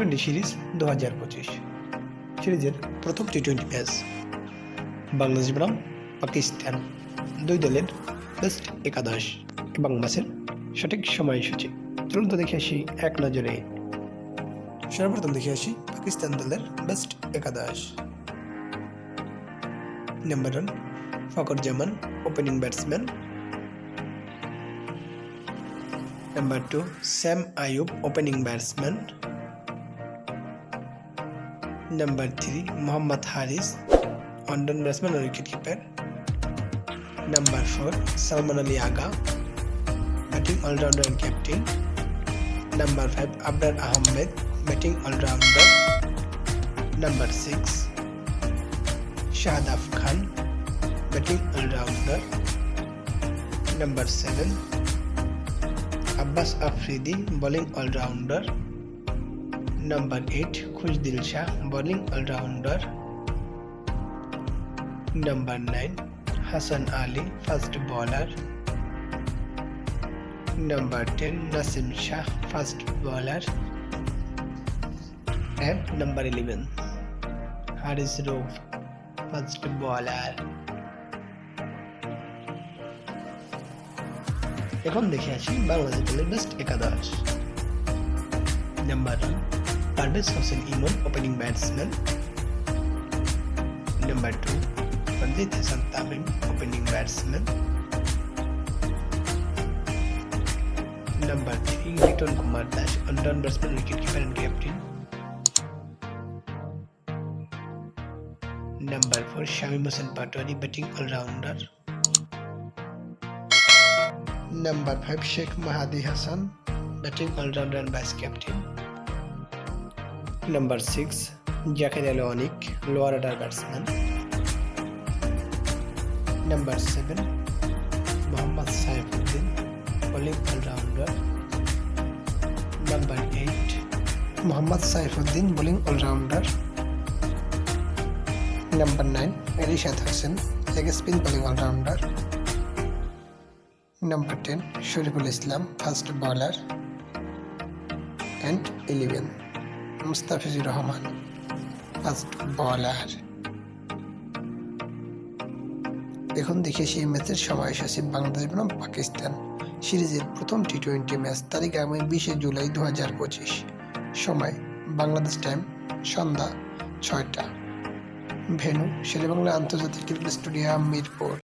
Twenty series দু হাজার পঁচিশ। সিরিজের প্রথম টি টোয়েন্টি ম্যাচ বাংলাদেশ বনাম পাকিস্তান। দুই দলের বেস্ট একাদশ। এবং ম্যাচের সঠিক সময়সূচি। চলুন তো দেখে আসি এক নজরে। সর্বপ্রথম দেখে আসি পাকিস্তান দলের বেস্ট একাদশ। Number one Fakhar Zaman opening batsman Number 2, Sam opening opening batsman. Number 3, Muhammad Haris, on-run batsman or wicketkeeper. Number 4, Salman Ali Aga, batting all-rounder and captain. Number 5, Abrar Ahmed, batting all-rounder. Number 6, Shahadaf Khan, batting all-rounder. Number 7, Abbas Afridi, bowling all-rounder. Number 8, Khushdil Shah, bowling all-rounder. Number 9, Hassan Ali, fast bowler. Number 10, Nasim Shah, fast bowler. And number 11, Haris Rauf, fast bowler. এখন দেখে আসি বাংলাদেশ দলের best একাদশ number Parvez Hossain Emon opening batsman number two Ranjit Hasan Tamim opening batsman number three Liton Kumar Das one down batsman wicket keeper and captain number four Shamim Hossain Patwari batting allrounder Number 5 Sheikh Mahadi Hassan, batting all-rounder and vice number six জ্যাকে দেয় অনেক lower order batsman number seven Mohammad Saifuddin bowling allrounder number eight Mohammad Saifuddin bowling allrounder number nine Rishad Hossain leg spin bowling allrounder number ten Shoriful Islam fast bowler and eleven and 11 Mustafizur Rahman fast bowler এখন দেখে সেই ম্যাচের সময় এসেছে বাংলাদেশ বনাম পাকিস্তান সিরিজের প্রথম T twenty match তারিখ আগামী বিশে জুলাই দু হাজার পঁচিশ। সময়, বাংলাদেশ টাইম সন্ধ্যা ছয়টা। ভেনু শেরেবাংলা আন্তর্জাতিক ক্রিকেট স্টেডিয়াম মিরপুর।